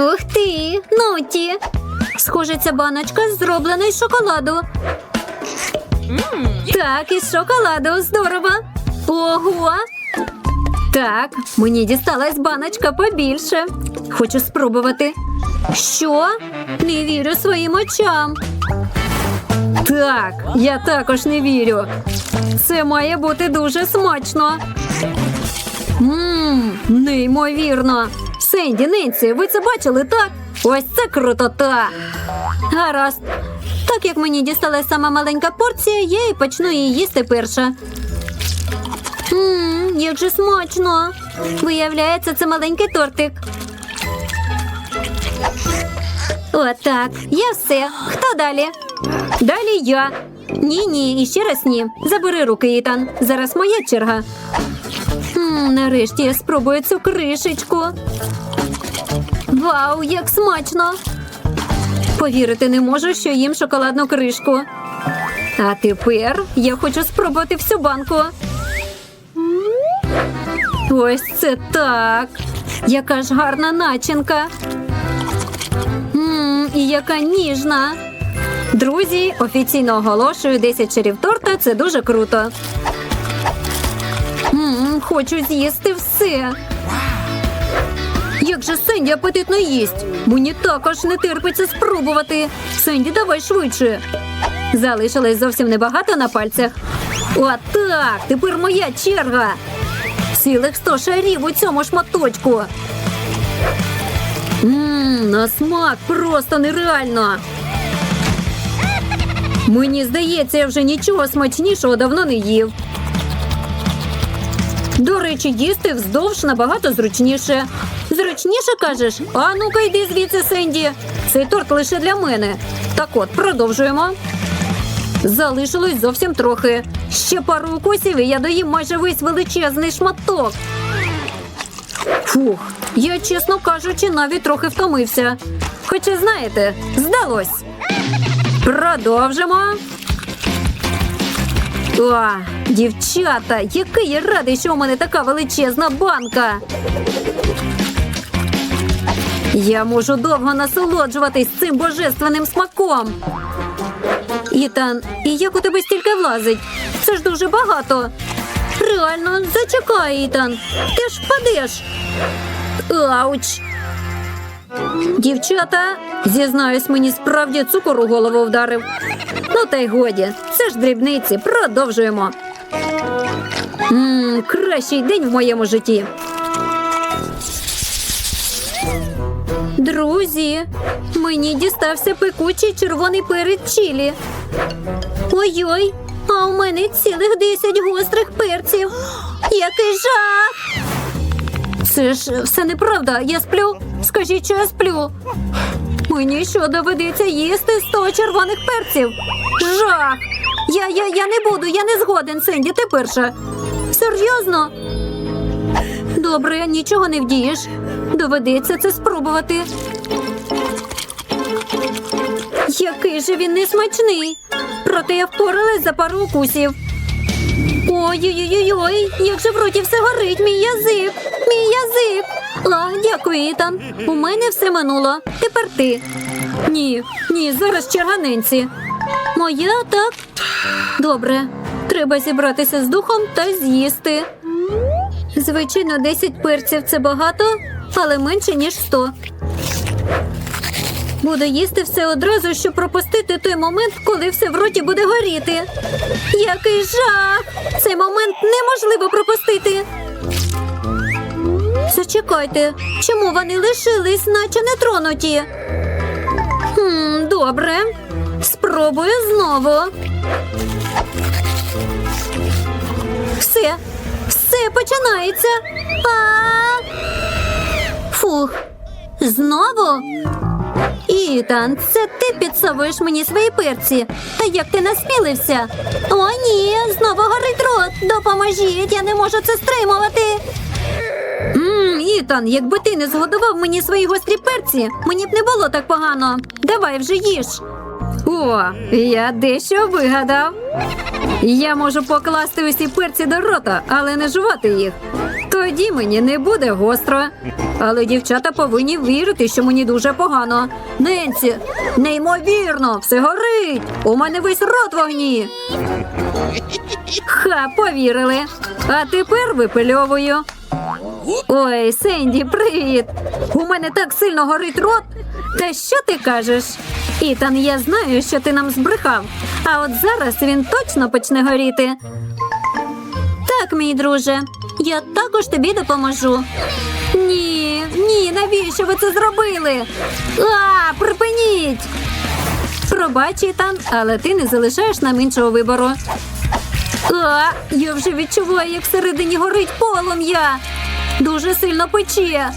Ух ти, нуті. Схоже, ця баночка зроблена із шоколаду. Так, із шоколаду. Здорово. Ого. Так, мені дісталась баночка побільше. Хочу спробувати. Що? Не вірю своїм очам. Так, я також не вірю. Це має бути дуже смачно. Ммм, неймовірно. Сенді, Ненсі, ви це бачили, так? Ось це крутота. Гаразд. Так як мені дісталась сама маленька порція, я і почну її їсти перша. Ммм, як же смачно. Виявляється, це маленький тортик. Отак, я все. Хто далі? Далі я. Ні, ні, і ще раз ні. Забери руки, Ітан. Зараз моя черга. Нарешті я спробую цю кришечку. Вау, як смачно! Повірити не можу, що їм шоколадну кришку. А тепер я хочу спробувати всю банку. Ось це так. Яка ж гарна начинка. Мм, і яка ніжна. Друзі, офіційно оголошую 10 шарів торта. Це дуже круто. Хочу з'їсти все. Як же Сенді апетитно їсть. Мені також не терпиться спробувати. Сенді, давай швидше. Залишилось зовсім небагато на пальцях. Отак, тепер моя черга. Цілих сто шарів у цьому шматочку. Ммм, на смак просто нереально. Мені здається, я вже нічого смачнішого давно не їв. До речі, їсти вздовж набагато зручніше. Зручніше кажеш? А ну-ка йди звідси, Сенді. Цей торт лише для мене. Так от, продовжуємо. Залишилось зовсім трохи. Ще пару укусів, і я доїм майже весь величезний шматок. Фух, я, чесно кажучи, навіть трохи втомився. Хоча, знаєте, здалось. Продовжимо. О, дівчата, який я радий, що у мене така величезна банка. Я можу довго насолоджуватись цим божественним смаком. Ітан, і як у тебе стільки влазить? Це ж дуже багато. Реально, зачекай, Ітан. Ти ж впадеш. Ауч. Дівчата, зізнаюсь, мені справді цукор у голову вдарив. Ну та й годі, це ж дрібниці, продовжуємо. Ммм, кращий день в моєму житті. Друзі, мені дістався пекучий червоний перець чилі. Ой-ой, а у мене цілих 10 гострих перців. Який жах! Це ж все неправда. Я сплю. Скажіть, що я сплю. Мені що доведеться їсти 100 червоних перців? Жах! Я, я, я не буду, я не згоден, Сенді, ти перша. Серйозно? Добре, нічого не вдієш. Доведеться це спробувати. Який же він несмачний. Проте я впоралась за пару укусів. Ой-ой-ой, як же в роті все горить, мій язик, мій язик. А, дякую, Ітан. У мене все минуло. Тепер ти. Ні, ні, зараз черга Ненсі. Моя так. Добре. Треба зібратися з духом та з'їсти. Звичайно, 10 перців це багато, але менше, ніж 100. Буду їсти все одразу, щоб пропустити той момент, коли все в роті буде горіти. Який жах! Цей момент неможливо пропустити. Зачекайте, чому вони лишились, наче не тронуті? Хм, добре. Спробую знову. Все, все починається. А! Фух. Знову? Ітан, це ти підсовуєш мені свої перці. Та як ти насмілився? О, ні, знову горить рот. Допоможіть, я не можу це стримувати. Ммм, Ітан, якби ти не згодував мені свої гострі перці, мені б не було так погано. Давай вже їж. О, я дещо вигадав. Я можу покласти усі перці до рота, але не жувати їх. Тоді мені не буде гостро. Але дівчата повинні вірити, що мені дуже погано. Ненсі, неймовірно, все горить. У мене весь рот вогні. Ха, повірили. А тепер випильовую. Ой, Сенді, привіт! У мене так сильно горить рот. Та що ти кажеш? Ітан, я знаю, що ти нам збрехав. А от зараз він точно почне горіти. Так, мій друже, я також тобі допоможу. Ні, ні, навіщо ви це зробили? А, припиніть! Пробач, Ітан, але ти не залишаєш нам іншого вибору. А, я вже відчуваю, як всередині горить полум'я. Дуже сильно пече.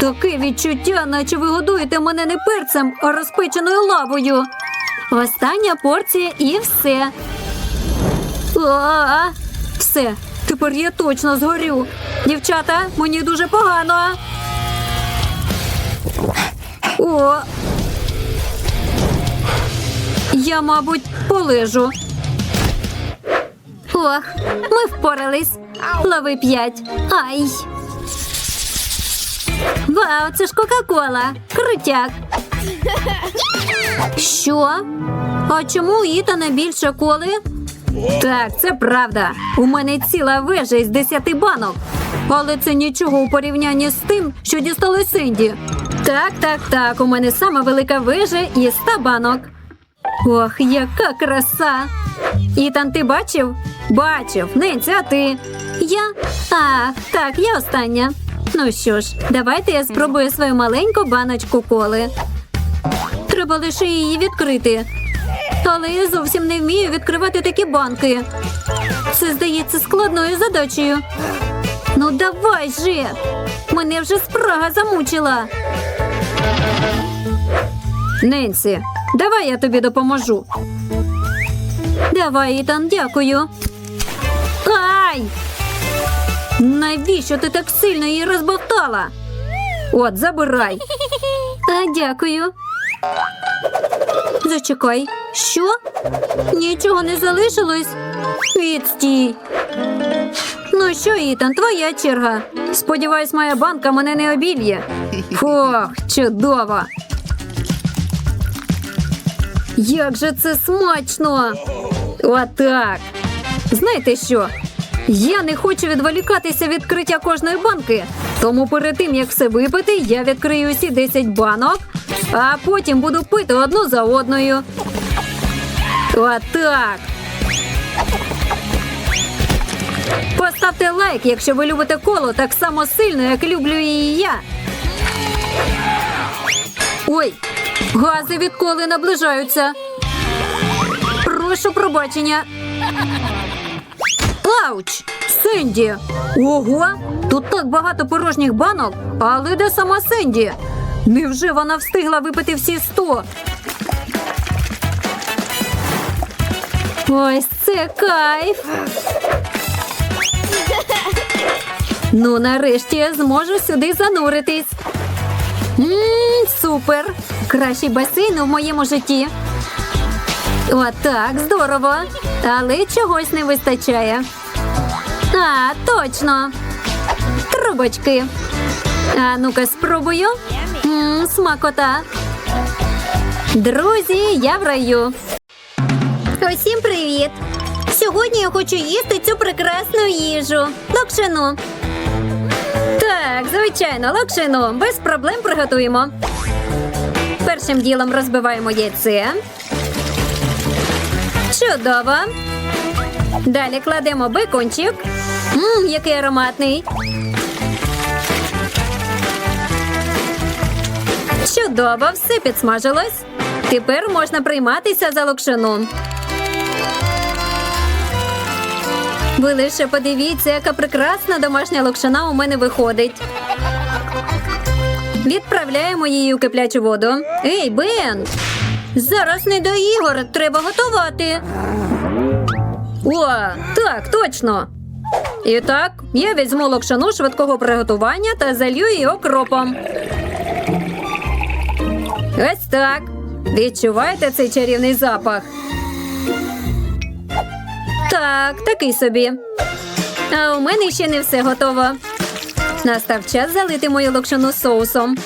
Таке відчуття, наче ви годуєте мене не перцем, а розпеченою лавою. Остання порція і все. А, все, тепер я точно згорю. Дівчата, мені дуже погано. О. Я, мабуть, полежу. Ох, ми впорались. Лови п'ять. Ай. Вау, це ж Кока-Кола. Крутяк. Що? А чому у Ітана більше коли? Так, це правда. У мене ціла вежа із десяти банок. Але це нічого у порівнянні з тим, що дістали Синді. Так, так, так. У мене сама велика вежа із ста банок. Ох, яка краса! Ітан, ти бачив? Бачив. Ненці, а ти? Я? А, так, я остання. Ну що ж, давайте я спробую свою маленьку баночку коли. Треба лише її відкрити. Але я зовсім не вмію відкривати такі банки. Це здається складною задачею. Ну давай же! Мене вже спрага замучила. Ненсі, давай я тобі допоможу. Давай, Ітан, дякую. Ай! Навіщо ти так сильно її розбовтала? От, забирай. А, дякую. Зачекай, що? Нічого не залишилось? Відстій. Ну що, Ітан, твоя черга. Сподіваюсь, моя банка мене не обільє. Фух, чудово. Як же це смачно! Отак. Знаєте що? Я не хочу відволікатися від відкриття кожної банки. Тому перед тим, як все випити, я відкрию усі 10 банок, а потім буду пити одну за одною. Отак. Поставте лайк, якщо ви любите коло так само сильно, як люблю її я. Ой, гази від коли наближаються. Прошу пробачення. Ауч! Сенді! Ого! Тут так багато порожніх банок, але де сама Сенді? Невже вона встигла випити всі сто? Ось це кайф. Ну, нарешті я зможу сюди зануритись. Ммм, супер! Кращий басейн у моєму житті. Отак, здорово. Але чогось не вистачає. А, точно. Трубочки. А ну-ка, спробую. Ммм, смакота. Друзі, я в раю. Усім привіт! Сьогодні я хочу їсти цю прекрасну їжу. Локшину. Так, звичайно, локшину. Без проблем приготуємо. Першим ділом розбиваємо яйце. Чудово. Далі кладемо бекончик. Мм, який ароматний. Чудово, все підсмажилось. Тепер можна прийматися за локшину. Ви лише подивіться, яка прекрасна домашня локшина у мене виходить. Відправляємо її у киплячу воду. Ей, Бен! Зараз не до ігор, треба готувати. О, так, точно. І так, я візьму локшану швидкого приготування та залью її окропом. Ось так. Відчуваєте цей чарівний запах? Так, такий собі. А у мене ще не все готово. Настав час залити мою локшину соусом.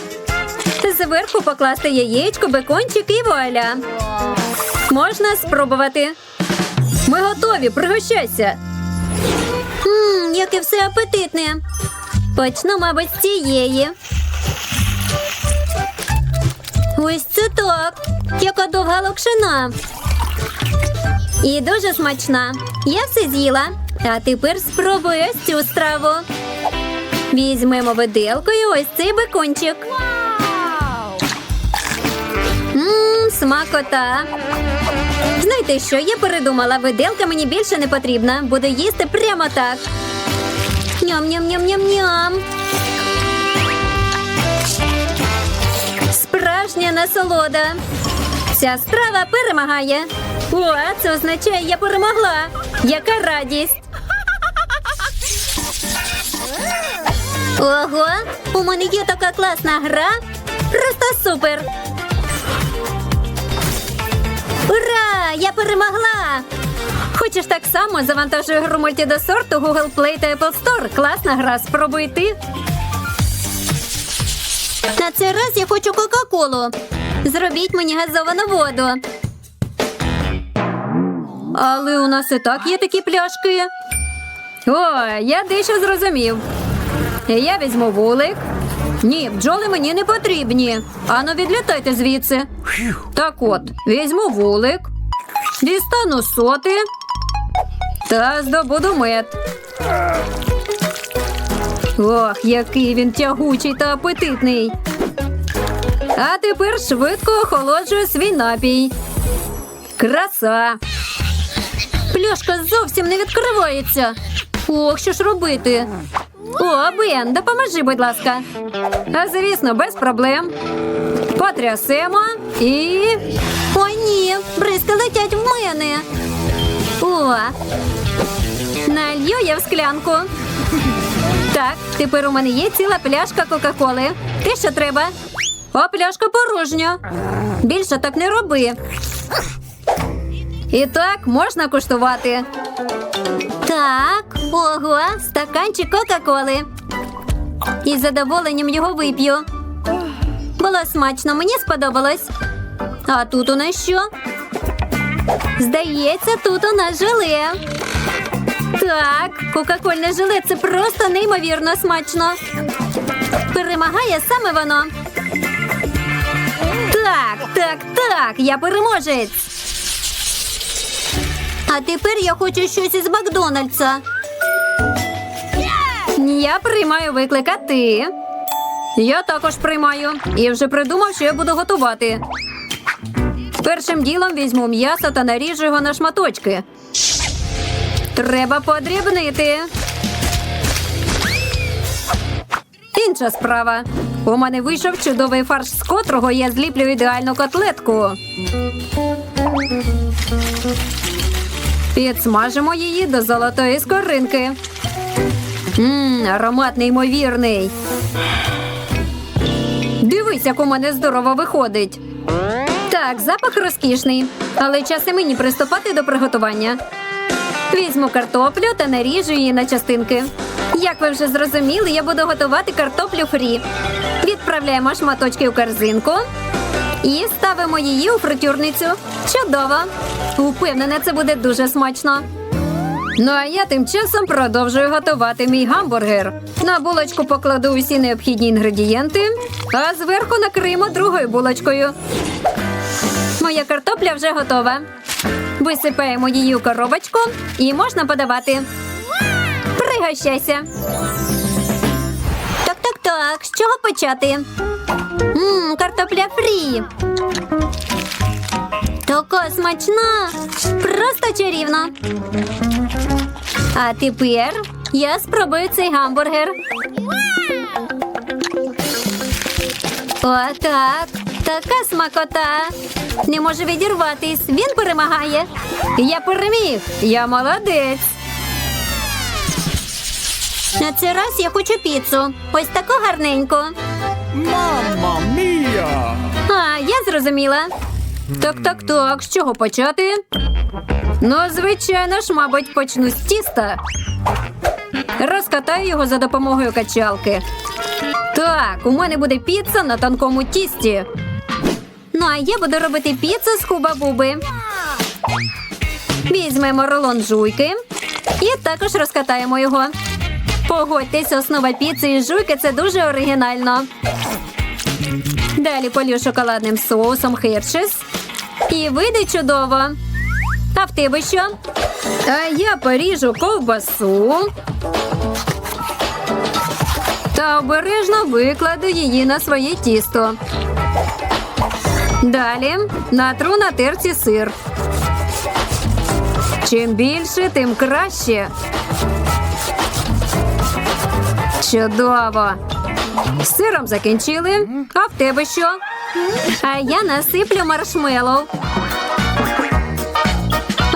Зверху покласти яєчко, бекончик і вуаля. Можна спробувати. Ми готові, пригощайся. Ммм, яке все апетитне. Почну, мабуть, з цієї. Ось це так. Яка довга локшина. І дуже смачна. Я все з'їла. А тепер спробую ось цю страву. Візьмемо виделкою ось цей бекончик. Смакота. Знаєте що, я передумала, виделка мені більше не потрібна. Буду їсти прямо так. Ням-ням-ням-ням-ням. Справжня насолода. Ця страва перемагає. О, це означає, я перемогла. Яка радість. Ого, у мене є така класна гра. Просто супер. Я перемогла! Хочеш так само завантажуй гру мультидосорту Google Play та Apple Store. Класна гра, спробуй ти. На цей раз я хочу Кока-Колу. Зробіть мені газовану воду. Але у нас і так є такі пляшки. О, я дещо зрозумів. Я візьму вулик. Ні, бджоли мені не потрібні. Ану, відлітайте звідси. Так от, візьму вулик, дістану соти та здобуду мед. Ох, який він тягучий та апетитний. А тепер швидко охолоджую свій напій. Краса. Пляшка зовсім не відкривається. Ох, що ж робити? О, Бен, допоможи, будь ласка. А звісно, без проблем. Потрясемо і. О, ні, бризки летять мене. О, налью я в склянку. Так, тепер у мене є ціла пляшка Кока-Коли. Те, що треба. А пляшка порожня. Більше так не роби. І так можна куштувати. Так, ого, стаканчик Кока-Коли. Із задоволенням його вип'ю. Було смачно, мені сподобалось. А тут у нас що? Здається, тут у нас желе. Так, кока-кольне желе це просто неймовірно смачно. Перемагає саме воно. Так, так, так, я переможець. А тепер я хочу щось із Макдональдса. Я приймаю виклик, а ти. Я також приймаю. І вже придумав, що я буду готувати. Першим ділом візьму м'ясо та наріжу його на шматочки. Треба подрібнити. Інша справа. У мене вийшов чудовий фарш, з котрого я зліплю ідеальну котлетку. Підсмажимо її до золотої скоринки. Мм, аромат неймовірний. Дивись, як у мене здорово виходить. Так, запах розкішний, але час і мені приступати до приготування. Візьму картоплю та наріжу її на частинки. Як ви вже зрозуміли, я буду готувати картоплю фрі. Відправляємо шматочки у корзинку і ставимо її у фритюрницю. Чудово! Упевнена, це буде дуже смачно. Ну а я тим часом продовжую готувати мій гамбургер. На булочку покладу усі необхідні інгредієнти, а зверху накриємо другою булочкою. Моя картопля вже готова. Висипаємо її у коробочку і можна подавати. Пригощайся. Так, так, так. З чого почати? Мм, картопля фрі. Така смачна. Просто чарівно. А тепер я спробую цей гамбургер. Отак. Така смакота. Не можу відірватись. Він перемагає. Я переміг. Я молодець. На цей раз я хочу піцу. Ось таку гарненьку. Mamma mia! А, я зрозуміла. Так, так, так. З чого почати? Ну, звичайно ж, мабуть, почну з тіста. Розкатаю його за допомогою качалки. Так, у мене буде піца на тонкому тісті. Ну, а я буду робити піцу з хуба-буби. Візьмемо рулон жуйки і також розкатаємо його. Погодьтесь, основа піци і жуйки це дуже оригінально. Далі полю шоколадним соусом хершес. І вийде чудово. А в тебе що? А я поріжу ковбасу. Та обережно викладу її на своє тісто. Далі натру на терці сир. Чим більше, тим краще. Чудово. Сиром закінчили. А в тебе що? А я насиплю маршмеллоу.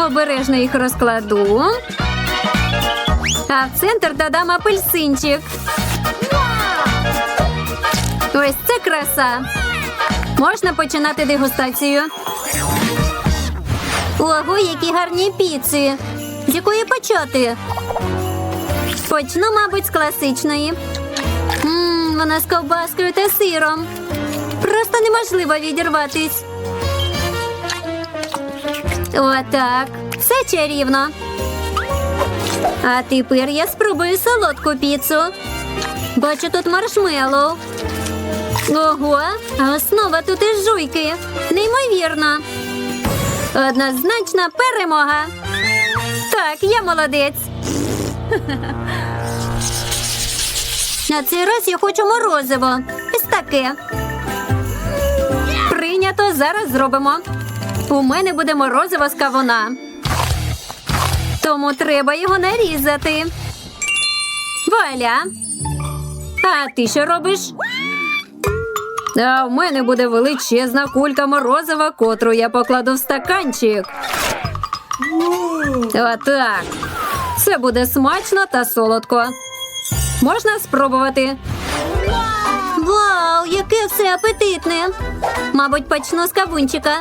Обережно їх розкладу. А в центр додам апельсинчик. Ось це краса. Можна починати дегустацію. Ого, які гарні піци. З якої почати? Почну, мабуть, з класичної. Ммм, вона з ковбаскою та сиром. Просто неможливо відірватись. Отак. Все чарівно. А тепер я спробую солодку піцу. Бачу тут маршмеллоу. Ого, основа тут із жуйки. Неймовірно. Однозначна перемога. Так, я молодець. На цей раз я хочу морозиво. Ось таке. Прийнято, зараз зробимо. У мене буде морозиво з кавуна. Тому треба його нарізати. Валя. А ти що робиш? А в мене буде величезна кулька морозива, котру я покладу в стаканчик. Отак. Це буде смачно та солодко. Можна спробувати. Вау, яке все апетитне. Мабуть, почну з кавунчика.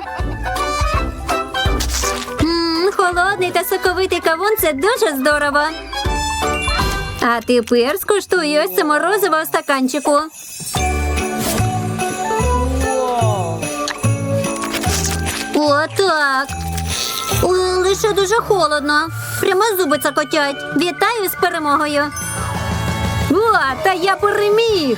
Холодний та соковитий кавун це дуже здорово. А тепер скуштую ось це морозиво у стаканчику. О, лише дуже холодно. Прямо зуби цокотять. Вітаю з перемогою. О, та я переміг.